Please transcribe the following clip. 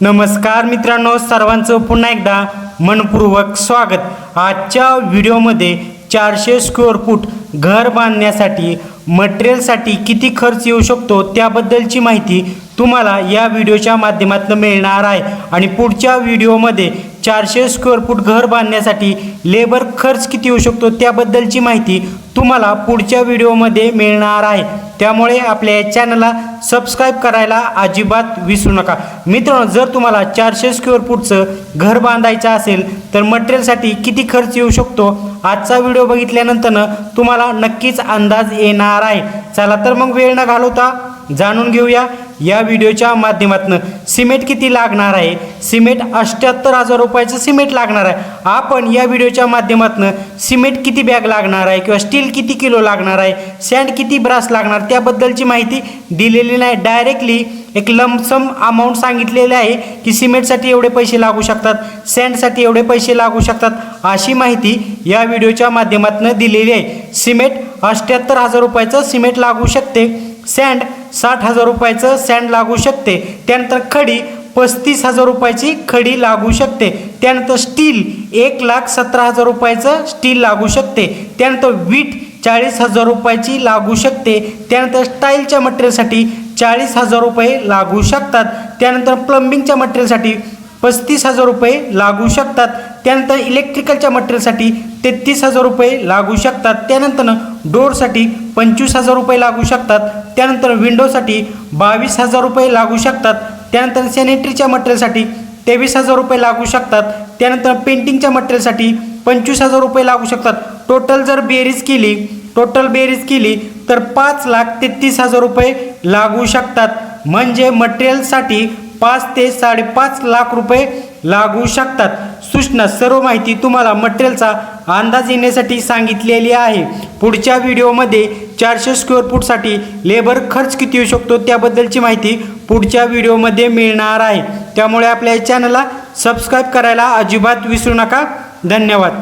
नमस्कार मित्रांनो सर्वांचं पुन्हा एकदा मनपूर्वक स्वागत. आजच्या व्हिडिओमध्ये चारशे स्क्वेअर फूट घर बांधण्यासाठी मटेरियलसाठी किती खर्च येऊ शकतो त्याबद्दलची माहिती तुम्हाला या व्हिडिओच्या माध्यमातून मिळणार आहे. आणि पुढच्या व्हिडिओमध्ये चारशे स्क्वेअर फूट घर बांधण्यासाठी लेबर खर्च किती येऊ शकतो त्याबद्दलची माहिती तुम्हाला पुढच्या व्हिडिओमध्ये मिळणार आहे. त्यामुळे आपल्या या चॅनलला सबस्क्राईब करायला अजिबात विसरू नका. मित्रांनो जर तुम्हाला चारशे स्क्वेअर फूटचं घर बांधायचं असेल तर मटेरियलसाठी किती खर्च येऊ शकतो? आजचा व्हिडिओ बघितल्यानंतर तुम्हाला नक्कीच अंदाज येणार आहे. चला तर मग वेळ न घालवता जाणून घेऊया या व्हिडिओच्या माध्यमातून. सिमेंट किती लागणार आहे? सिमेंट अष्ट्याहत्तर हजार रुपयाचं सिमेंट लागणार आहे. आपण या व्हिडिओच्या माध्यमातून सिमेंट किती बॅग लागणार आहे किंवा स्टील किती किलो लागणार आहे सँड किती ब्रास लागणार त्याबद्दलची माहिती दिलेली नाही. डायरेक्टली एक लमसम अमाऊंट सांगितलेले आहे की सिमेंटसाठी एवढे पैसे लागू शकतात सँडसाठी एवढे पैसे लागू शकतात अशी माहिती या व्हिडिओच्या माध्यमातून दिलेली आहे. सिमेंट अष्ट्याहत्तर हजार रुपयाचं सिमेंट लागू शकते सँड साठ हजार रुपयाचं सँड लागू शकते. त्यानंतर खडी पस्तीस हजार रुपयाची खडी लागू शकते. त्यानंतर स्टील एक लाख सतरा हजार रुपयाचं स्टील लागू शकते. त्यानंतर वीट चाळीस हजार रुपयाची लागू शकते. त्यानंतर स्टाईलच्या मटेरियलसाठी चाळीस हजार रुपये लागू शकतात. त्यानंतर प्लंबिंगच्या मटेरियलसाठी पस्तीस हजार रुपये लागू शकतात. त्यानंतर इलेक्ट्रिकलच्या मटेरियलसाठी तेहतीस हजार रुपये लागू शकतात. त्यानंतर डोरसाठी पंचवीस हजार रुपये लागू शकतात. त्यानंतर विंडोसाठी बावीस हजार रुपये लागू शकतात. त्यानंतर सॅनिटरीच्या मटेरियलसाठी तेवीस हजार रुपये लागू शकतात. त्यानंतर पेंटिंगच्या मटेरियलसाठी पंचवीस हजार रुपये लागू शकतात. टोटल जर बेरीज केली टोटल बेरीज केली तर पाच लाख तेहतीस हजार रुपये लागू शकतात. म्हणजे मटेरियलसाठी पाच ते साडेपाच लाख रुपये लागू शकतात. सूचना सर्व माहिती तुम्हाला मटेरियलचा अंदाज येण्यासाठी सांगितलेली आहे. पुढच्या व्हिडिओमध्ये चारशे स्क्वेअर फूटसाठी लेबर खर्च किती येऊ शकतो त्याबद्दलची माहिती पुढच्या व्हिडिओमध्ये मिळणार आहे. त्यामुळे आपल्या चॅनलला सबस्क्राईब करायला अजिबात विसरू नका. धन्यवाद.